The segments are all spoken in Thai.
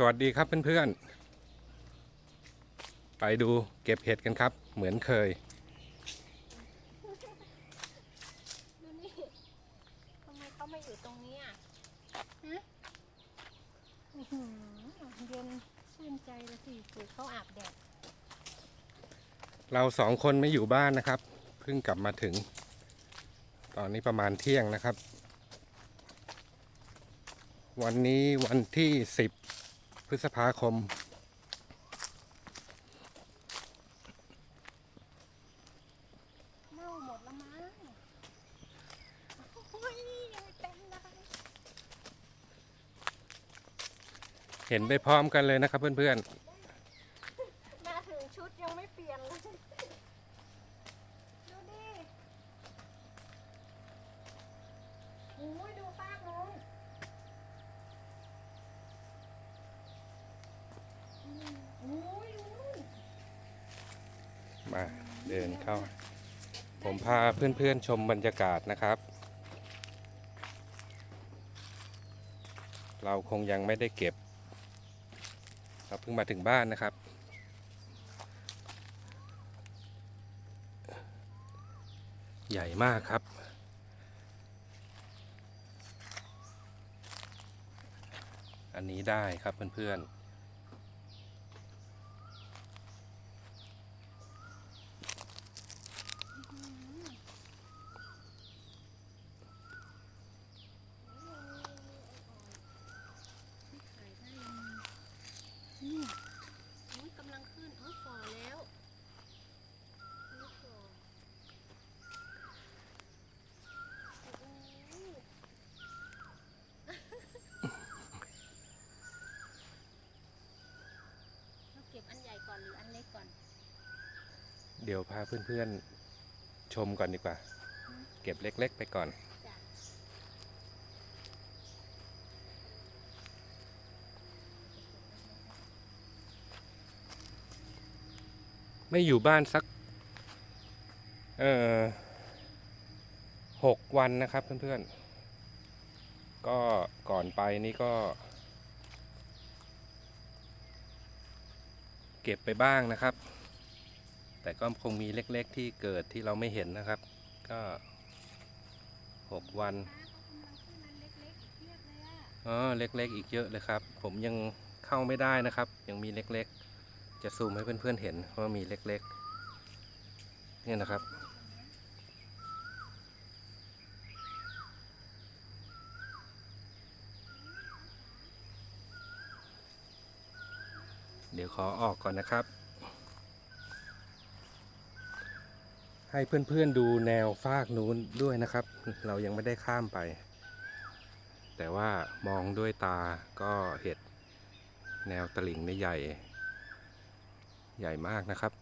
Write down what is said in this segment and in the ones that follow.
สวัสดีครับเพื่อนๆ ไปดูเก็บเห็ดกันครับ เหมือนเคย ดูนี่ทำไมเขามาอยู่ตรงนี้อะฮะอื้อหือเย็นชื่นใจเลยสิคือเขาอาบแดดเราสองคนไม่อยู่บ้านนะครับ เพิ่งกลับมาถึง ตอนนี้ประมาณเที่ยงนะครับ วันนี้วันที่ 10 พฤษภาคม เน่าหมดแล้วมั้งโอ้ยยังไม่เต็มเลยเห็นไปพร้อมกันเลยนะครับเพื่อนมาถึงชุดยังไม่เปลี่ยนเลย ดูดิโอ้ยดูป้ากน้องอืมโอ้ยดูนู่น ๆ มาเดินเข้า ผมพาเพื่อนๆชมบรรยากาศนะครับ เราคงยังไม่ได้เก็บ เราเพิ่งมาถึงบ้านนะครับ ใหญ่มากครับอันนี้ได้ครับเพื่อนๆ ขายได้ยังนี่โอ้ยกำลังขึ้นเออฝ่อแล้วนี่ฝ่อโอ้ยเราเก็บอันใหญ่ก่อนหรืออันเล็กก่อน เดี๋ยวพาเพื่อนๆชมก่อนดีกว่า เก็บเล็ก ๆ ไปก่อน ไม่อยู่บ้านสัก เอ่อหกวันนะครับเพื่อนๆ ก็ก่อนไปนี่ก็ เก็บไปบ้างนะครับ แต่ก็คงมีเล็กๆที่เกิดที่เราไม่เห็นนะครับ ก็หกวันเขากำลังขึ้นอันเล็กๆอีกเพียบเลยอะอ๋อเล็กๆ อีกเยอะเลยครับ ผมยังเข้าไม่ได้นะครับ ยังมีเล็กๆ จะซูมให้เพื่อนๆเห็นว่ามีเล็กๆเนี่ยนะครับเดี๋ยวขอออกก่อนนะครับ ให้เพื่อนๆดูแนวฟากนู้นด้วยนะครับ เรายังไม่ได้ข้ามไป แต่ว่ามองด้วยตาก็เห็ดแนวตลิ่งนี่ใหญ่ ใหญ่มากนะครับ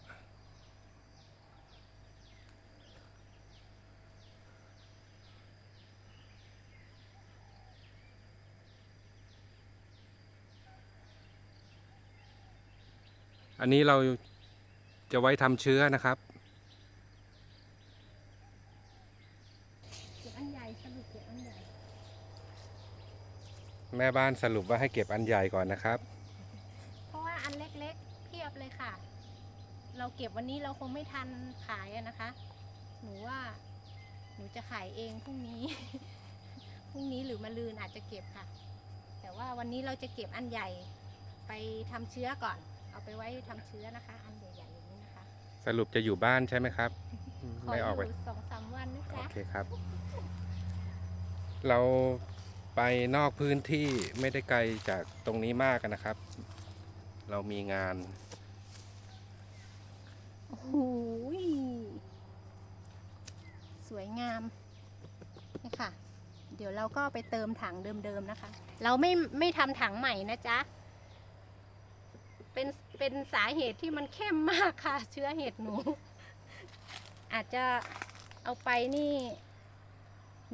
อันนี้เราจะไว้ทำเชื้อนะครับ เก็บอันใหญ่สรุปเก็บอันใหญ่ แม่บ้านสรุปว่าให้เก็บอันใหญ่ก่อนนะครับ เพราะว่าอันเล็กๆเพียบเลยค่ะ เราเก็บวันนี้เราคงไม่ทันขายอะนะคะ หนูว่า หนูจะขายเองพรุ่งนี้ พรุ่งนี้หรือมะรืนอาจจะเก็บค่ะ แต่ว่าวันนี้เราจะเก็บอันใหญ่ไปทำเชื้อก่อน เอาไปไว้ทำเชื้อนะคะ อันใหญ่ๆอย่างนี้นะคะสรุปจะอยู่บ้านใช่ไหมครับ ขอไม่ออกไป อยู่สองสามวันนะโอจ๊ะเคครับ เรา ไปนอกพื้นที่ไม่ได้ไกลจากตรงนี้มากนะครับ เรามีงานโอ้โหสวยงามนี่ค่ะ เดี๋ยวเราก็ไปเติมถังเดิมๆนะคะ เราไม่ไม่ทำถังใหม่นะจ๊ะเป็นเป็นสาเหตุที่มันเข้มมากค่ะ เชื้อเห็ดหนู อาจจะเอาไปนี่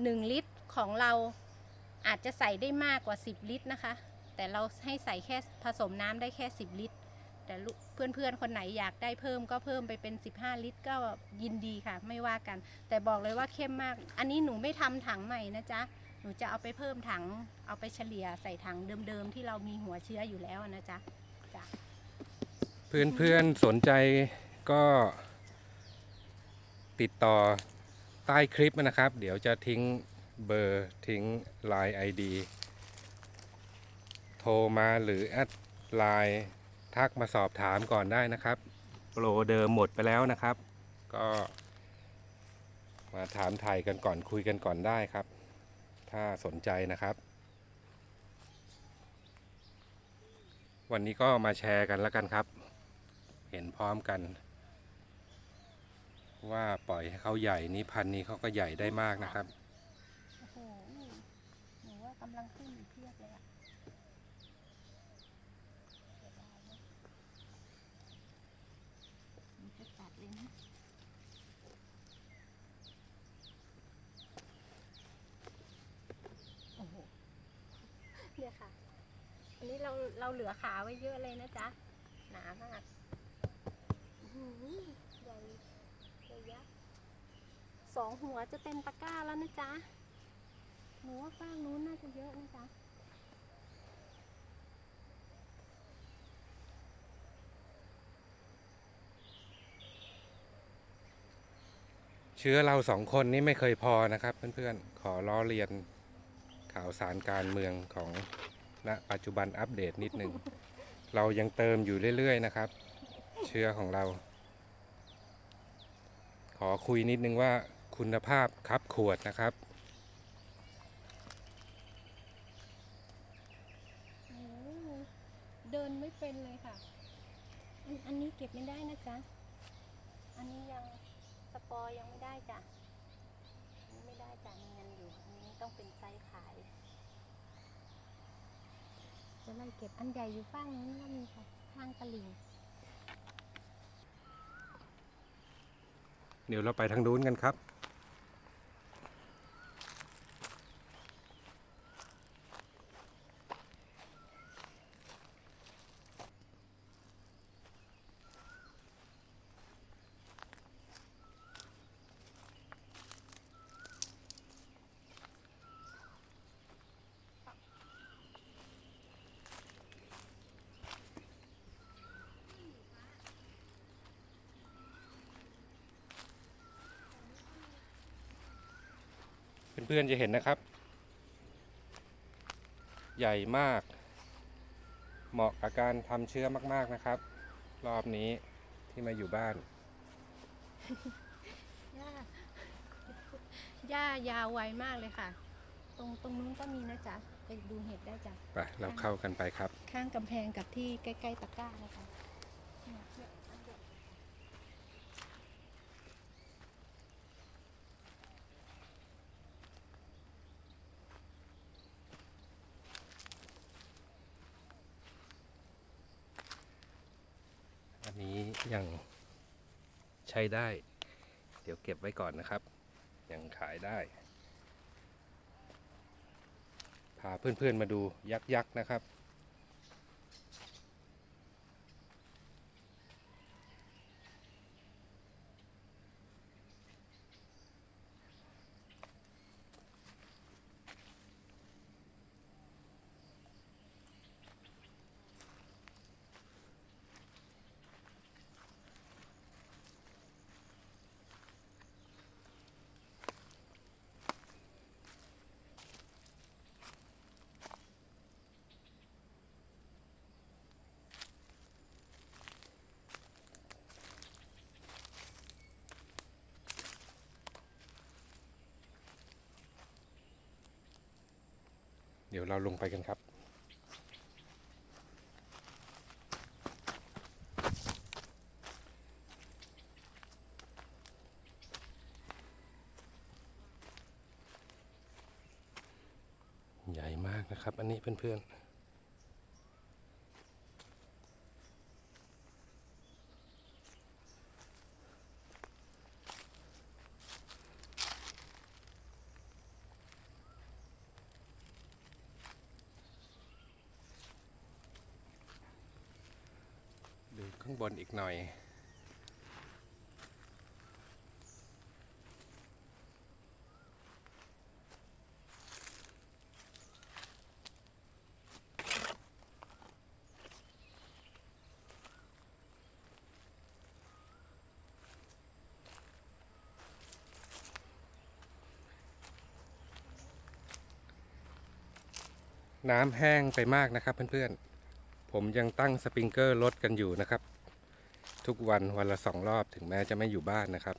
หนึ่งลิตรของเรา อาจจะใส่ได้มากกว่า 10 ลิตรนะคะ แต่เราให้ใส่แค่ผสมน้ำได้แค่ 10 ลิตร แต่เพื่อนๆ คนไหนอยากได้เพิ่มก็เพิ่มไปเป็น 15 ลิตร ก็ยินดีค่ะ ไม่ว่ากัน แต่บอกเลยว่าเข้มมาก อันนี้หนูไม่ทำถังใหม่นะจ๊ะหนูจะเอาไปเพิ่มถัง เอาไปเฉลี่ยใส่ถังเดิมๆ ที่เรามีหัวเชื้ออยู่แล้วนะจ๊ะจ้ะเพื่อนเพื่อนๆสนใจก็ติดต่อใต้คลิปนะครับ เดี๋ยวจะทิ้ง เบอร์ทิ้ง Line ID โทรมาหรือแอดไลน์ทักมาสอบถามก่อนได้นะครับ โปรเดิมหมดไปแล้วนะครับ ก็มาถามไทยกันก่อนคุยกันก่อนได้ครับ ถ้าสนใจนะครับ วันนี้ก็มาแชร์กันแล้วกันครับ เห็นพร้อมกัน ว่าปล่อยให้เขาใหญ่นี้พันนี้เขาก็ใหญ่ได้มากนะครับ กำลังขึ้นอยู่เพียบเลยอะเสียดายเนอะหนูจะตัดเลยนะโอ้โหเนี่ยค่ะ อันนี้เราเราเหลือขาไว้เยอะเลยนะจ๊ะ หนามากอื้อหือใหญ่ใหญ่ยักษ์สองหัวจะเต็มตะกร้าแล้วนะจ๊ะ หนูว่าฟางนู้นน่าจะเยอะนะจ๊ะเชื้อเราสองคนนี้ไม่เคยพอนะครับ เพื่อนๆ ขอล้อเรียนข่าวสารการเมืองของณปัจจุบันอัปเดตนิดหนึ่ง เรายังเติมอยู่เรื่อย ๆ นะครับ เชื้อของเรา ขอคุยนิดนึงว่าคุณภาพครับขวดนะครับ โอ้โหเดิน ไม่เป็นเลยค่ะ อันอันนี้เก็บไม่ได้นะจ๊ะ อันนี้ยังสปอร์ยังไม่ได้จ้ะอันนี้ไม่ได้จ้ะมีเงินอยู่ อันนี้ต้องเป็นไซส์ขาย จะไล่เก็บอันใหญ่อยู่ข้างนู้นก็มีค่ะข้างตลิ่งเดี๋ยวเราไปทางนู้นกันครับ พื่อนๆจะเห็นนะครับ ใหญ่มาก เหมาะกับการทำเชื้อมาก ๆนะครับ รอบนี้ที่มาอยู่บ้านหญ้าหญ้ายาวไวมากเลยค่ะ ตรงตรงนู้นก็มีนะจ๊ะ ไปดูเห็ดได้จ้ะ ไปเราเข้ากันไปครับ ข้างกำแพงกับที่ใกล้ ๆตะกร้านะคะเนี่ยเนี่ยอันเดียว อั นี้ยังใช้ได้ เดี๋ยวเก็บไว้ก่อนนะครับ ยังขายได้ พาเพื่อนๆมาดูยักษ์ยักษ์นะครับ ดี๋ยวเราลงไปกันครับ ใหญ่มากนะครับ อันนี้เพื่อนๆางบนอีกหน่อย น้ำแห้งไปมากนะครับเพื่อนๆผมยังตั้งสปริงเกอร์ลดกันอยู่นะครับ ทุกวันวันละสองรอบถึงแม้จะไม่อยู่บ้านนะครับ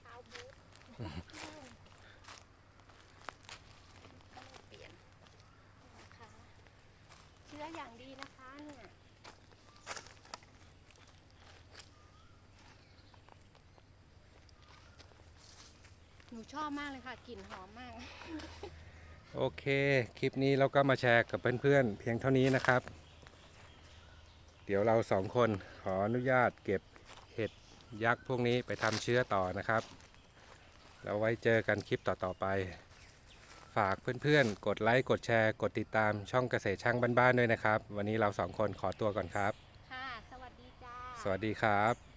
เท้าบูทต้องเปลี่ยนนะคะเชื้ออย่างดีนะคะเนี่ย ห นูชอบมากเลยค่ะกลิ่นหอมมาก โอเค คลิปนี้เราก็มาแชร์กับเพื่อนๆเพียงเท่านี้นะครับ เดี๋ยวเราสองคนขออนุญาตเก็บเห็ดยักษ์พวกนี้ไปทำเชื้อต่อนะครับแล้วไว้เจอกันคลิปต่อๆไป ฝากเพื่อนๆ กดไลค์ กดแชร์ กดติดตามช่องเกษตรช่างบ้านๆด้วยนะครับ วันนี้เราสองคนขอตัวก่อนครับ ค่ะ สวัสดีจ้า สวัสดีครับ